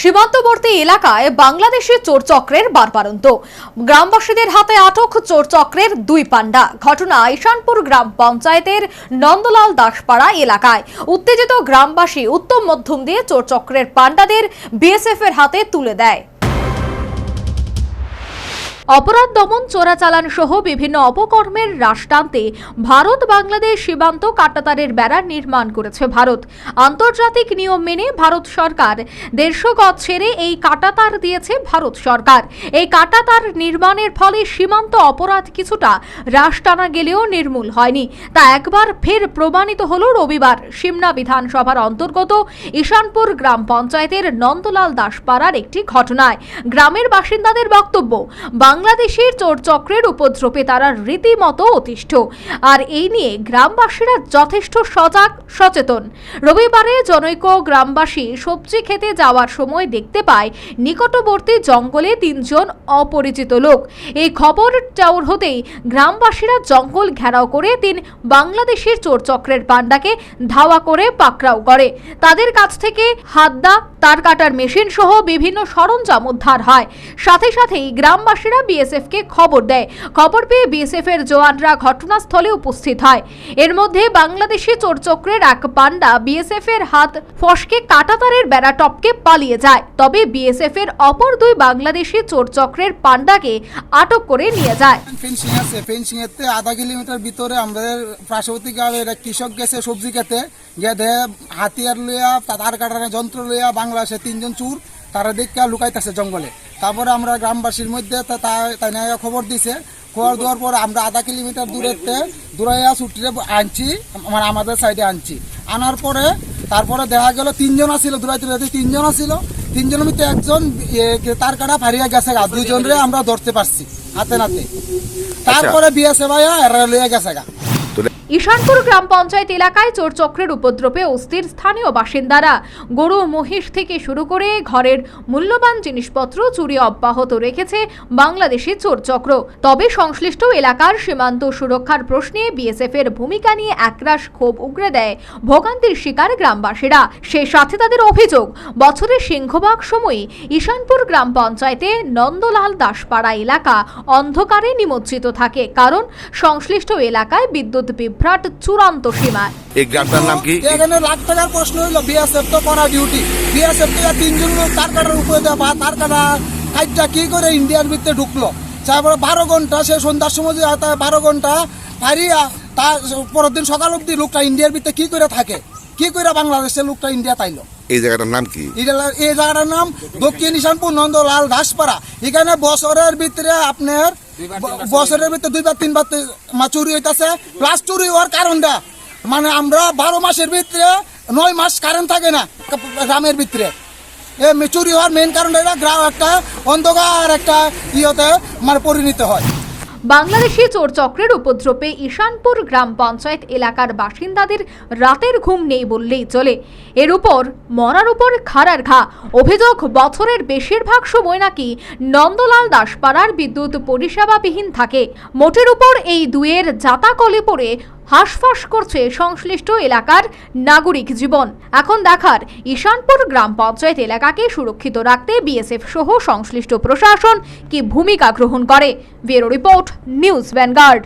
সীমান্তবর্তী এলাকায় বাংলাদেশে চোরচক্রের বারবারন্ত। গ্রামবাসীদের হাতে আটক চোরচক্রের দুই পাণ্ডা ঘটনা ঈশানপুর গ্রাম পঞ্চায়েতের নন্দলাল দাসপাড়া এলাকায়। উত্তেজিত গ্রামবাসী উত্তম মধ্যম দিয়ে চোরচক্রের পান্ডাদের বিএসএফ এর হাতে তুলে দেয়। অপরাধ দমন, চোরাচালান সহ বিভিন্ন অপকর্মের হ্রাস টানতে ভারত বাংলাদেশ সীমান্ত কাটাতারের বেড়া নির্মাণ করেছে ভারত। আন্তর্জাতিক নিয়ম মেনে ভারত সরকার দেড়শো গজ ছেড়ে এই কাটাতার দিয়েছে ভারত সরকার। এই কাটাতার নির্মাণের ফলে সীমান্ত অপরাধ কিছুটা হ্রাস টানা গেলেও নির্মূল হয়নি। তা একবার ফের প্রমাণিত হল রবিবার সিমনা বিধানসভার অন্তর্গত ঈশানপুর গ্রাম পঞ্চায়েতের নন্দলাল দাসপাড়ার একটি ঘটনায়। গ্রামের বাসিন্দাদের বক্তব্য বাংলাদেশের চোরচক্রের উপদ্রবে তারা রীতিমতো অতিষ্ঠ। আর এই নিয়ে গ্রামবাসীরা যথেষ্ট সজাগ, সচেতন। রবিবারে জনৈক গ্রামবাসী সবজি খেতে যাওয়ার সময় দেখতে পায়, নিকটবর্তী জঙ্গলে তিনজন অপরিচিত লোক। এই খবর চাউর হতেই গ্রামবাসীরা জঙ্গল ঘেরাও করে তিন বাংলাদেশের চোর চক্রের পান্ডাকে ধাওয়া করে পাকড়াও করে। তাদের কাছ থেকে হাতদা তার কাটার মেশিন সহ বিভিন্ন সরঞ্জাম উদ্ধার হয়। সাথে সাথেই গ্রামবাসীরা বিএসএফ কে খবর দেয়। খবর পেয়ে বিএসএফ এর জওয়ানরা ঘটনাস্থলে উপস্থিত হয়। এর মধ্যে বাংলাদেশি চোরচক্রের এক পান্ডা বিএসএফ এর হাত ফসকে কাটাতারের বেড়া টপকে পালিয়ে যায়। তবে বিএসএফ এর অপর দুই বাংলাদেশি চোরচক্রের পান্ডাকে আটক করে নিয়ে যায়। ফেন্সিং আছে ফেন্সিং এতে আধা কিলোমিটার ভিতরে আমাদের পার্শ্ববর্তী গ্রামের কৃষক গেছে সবজি খেতে। গিয়ে হাতিয়ার লইয়া, তার কাটার যন্ত্র লইয়া বাংলাদেশে তিনজন চুর তারা দেখা লুকাইতেছে জঙ্গলে। তারপরে আমরা গ্রামবাসীর মধ্যে তাই না খবর দিছে। খবর দেওয়ার পর আমরা আধা কিলোমিটার দূরেতে দূরাইয়া ছুটিয়ে আনছি মানে আমাদের সাইডে আনছি। আনার পরে তারপরে দেখা গেল তিনজন আসছিল দূরাইতে দূরাইতে তিনজন আসছিল তিনজনের মধ্যে একজন তার কাটা ফারিয়া গেছে গা দুইজনরে আমরা ধরতে পারছি হাতে নাতে। তারপরে বিএসএ ভাইয়া এরা লইয়া গেছে গা। ঈশানপুর গ্রাম পঞ্চায়েত এলাকায় চোর চক্রের উপদ্রবে অস্থির স্থানীয় বাসিন্দারা। গরু মহিষ থেকে শুরু করে ঘরের মূল্যবান জিনিসপত্র চুরি অব্যাহত রেখেছে বাংলাদেশি চোর চক্র তবে সংশ্লিষ্ট এলাকার সীমান্ত সুরক্ষার প্রশ্নে বিএসএফ এর ভূমিকা নিয়ে একরাশ ক্ষোভ উগরে দেয় ভোগান্তির শিকার গ্রামবাসীরা। সেই সাথে তাদের অভিযোগ, বছরের সিংহভাগ সময়ে ঈশানপুর গ্রাম পঞ্চায়েতে নন্দলাল দাসপাড়া এলাকা অন্ধকারে নিমজ্জিত থাকে। কারণ সংশ্লিষ্ট এলাকায় বিদ্যুৎ বিভ্রাট চূড়ান্ত সীমায় এই গ্রামটার নাম কি? এখানে লাখ টাকার প্রশ্ন হইল বিএসএফ তো করা ডিউটি বিএসএফ থেকে তিনজন লোক তার কাটার উপরে দেওয়া বা তার কাটা কাজটা কি করে ইন্ডিয়ার ভিতরে ঢুকলো? তারপরে বারো ঘণ্টা সে সন্ধ্যার সময় যে বারো ঘণ্টা হারিয়া তার পরের দিন সকাল অব্দি লোকটা ইন্ডিয়ার ভিতরে কি করে থাকে? কি করে বাংলাদেশের লোকটা ইন্ডিয়া তাইলো? এই জায়গাটার নাম কি? এই জায়গাটার নাম দক্ষিণ ঈশানপুর নন্দলাল দাসপাড়া এখানে বছরের ভিতরে আপনার বছরের ভিতরে দুইবার তিনবার মাছ চুরি হইতেছে। প্লাস চুরি হওয়ার কারণটা মানে আমরা বারো মাসের ভিতরে নয় মাস কারেন্ট থাকে না গ্রামের ভিতরে। এ চুরি হওয়ার মেন কারণটা এটা গ্রাম একটা অন্ধকার একটা ইয়েতে মানে পরিণত হয়। বাংলাদেশি চোর চক্রের উপদ্রবে ঈশানপুর গ্রাম পঞ্চায়েত এলাকার বাসিন্দাদের রাতের ঘুম নেই বললেই চলে। এর উপর মরার উপর খাড়ার ঘা। অভিযোগ, বছরের বেশিরভাগ সময় নাকি নন্দলাল দাসপাড়ার বিদ্যুৎ পরিষেবাবিহীন থাকে। মোটের উপর এই দুয়ের জাতাকলে পড়ে হাঁসফাঁস করছে সংশ্লিষ্ট এলাকার নাগরিক জীবন। এখন দেখার ঈশানপুর গ্রাম পঞ্চায়েত এলাকাকে সুরক্ষিত রাখতে বিএসএফ সহ সংশ্লিষ্ট প্রশাসন কি ভূমিকা গ্রহণ করে? Bureau report, news Vanguard.